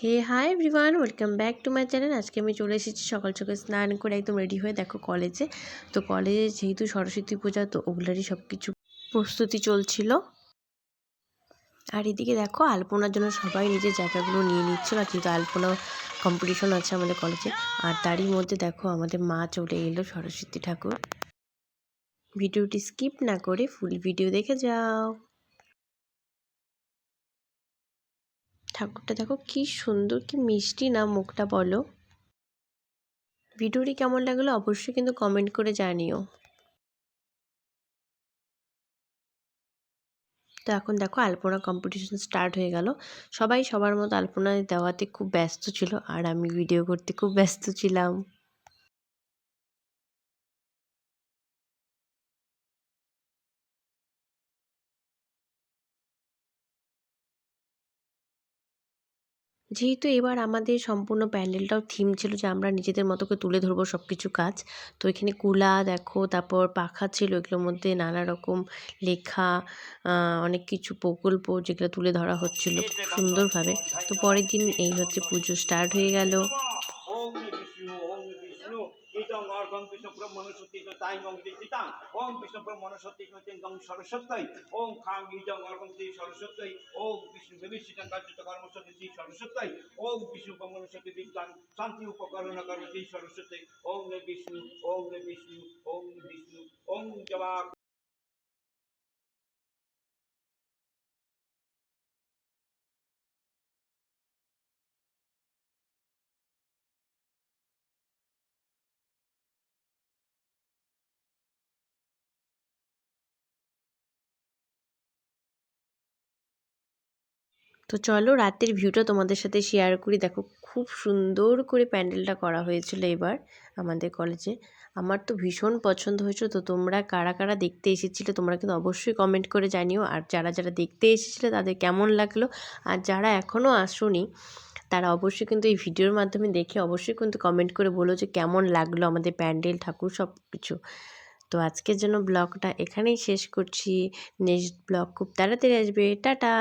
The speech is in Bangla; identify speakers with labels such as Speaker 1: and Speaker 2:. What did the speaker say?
Speaker 1: Hey hi everyone welcome back to my channel আজকে আমি চলে এসেছি সকাল সকাল স্নান করে একদম রেডি হয়ে দেখো কলেজে তো কলেজে যেহেতু সরস্বতী পূজা, তো ওগুলারই সব কিছু প্রস্তুতি চলছিল। আর এদিকে দেখো আলপনার জন্য সবাই নিজের জায়গাগুলো নিয়ে নিচ্ছিল আর যেহেতু আলপনা কম্পিটিশন আছে আমাদের কলেজে আর তারই মধ্যে দেখো আমাদের মা চলে এলো সরস্বতী ঠাকুর। ভিডিওটি স্কিপ না করে ফুল ভিডিও দেখে যাও। ঠাকুরটা দেখো কি সুন্দর, কি মিষ্টি না মুখটা বলো। ভিডিওটি কেমন লাগল অবশ্যই কিন্তু কমেন্ট করে জানিও। তো এখন দেখো আলপনা কম্পিটিশন স্টার্ট হয়ে গেল। সবাই সবার মতো আলপনা দেওয়াতে খুব ব্যস্ত ছিল আর আমি ভিডিও করতে খুব ব্যস্ত ছিলাম। যেহেতু এবার আমাদের সম্পূর্ণ প্যান্ডেলটাও থিম ছিল যে আমরা নিজেদের মতো করে তুলে ধরবো সব কিছু কাজ, তো এখানে কুলা দেখো, তারপর পাখা ছিল, এগুলোর মধ্যে নানা রকম লেখা অনেক কিছু প্রকল্প যেগুলো তুলে ধরা হচ্ছিল সুন্দরভাবে। তো পরের দিন এই হচ্ছে পুজো স্টার্ট হয়ে গেল।
Speaker 2: ইদং অর্ঘং বিষ্ণু ব্রহ্মণসতি তাইং দিতাং ওম বিষ্ণু ব্রহ্মণসতি চিন্তং সরস্বতী ওম খাং ইদং অর্ঘং শ্রী সরস্বতী ওম বিষ্ণু বিভীষিতং কার্যত কর্মসতি শ্রী সরস্বতী ওম বিষ্ণু शान्ति দিতাং শান্তি, উপকরণ, কর্ম শ্রী সরস্বতী ওম বিষ্ণু ওম বিষ্ণু ওম বিষ্ণু
Speaker 1: তো চলো রাতের ভিউটা তোমাদের সাথে শেয়ার করি। দেখো, খুব সুন্দর করে প্যান্ডেলটা করা হয়েছিল এবার আমাদের কলেজে আমার তো ভীষণ পছন্দ হয়েছিল, তো তোমরা কারা কারা দেখতে এসেছিলে তোমরা কিন্তু অবশ্যই কমেন্ট করে জানিও। আর যারা যারা দেখতে এসেছিল, তাদের কেমন লাগল? আর যারা এখনও আসোনি, তারা অবশ্যই কিন্তু এই ভিডিওর মাধ্যমে দেখে অবশ্যই কিন্তু কমেন্ট করে বলো যে কেমন লাগল আমাদের প্যান্ডেল, ঠাকুর সব কিছু তো আজকের জন্য ব্লগটা এখানেই শেষ করছি। নেক্সট ব্লগ খুব তাড়াতাড়ি আসবে। টাটা!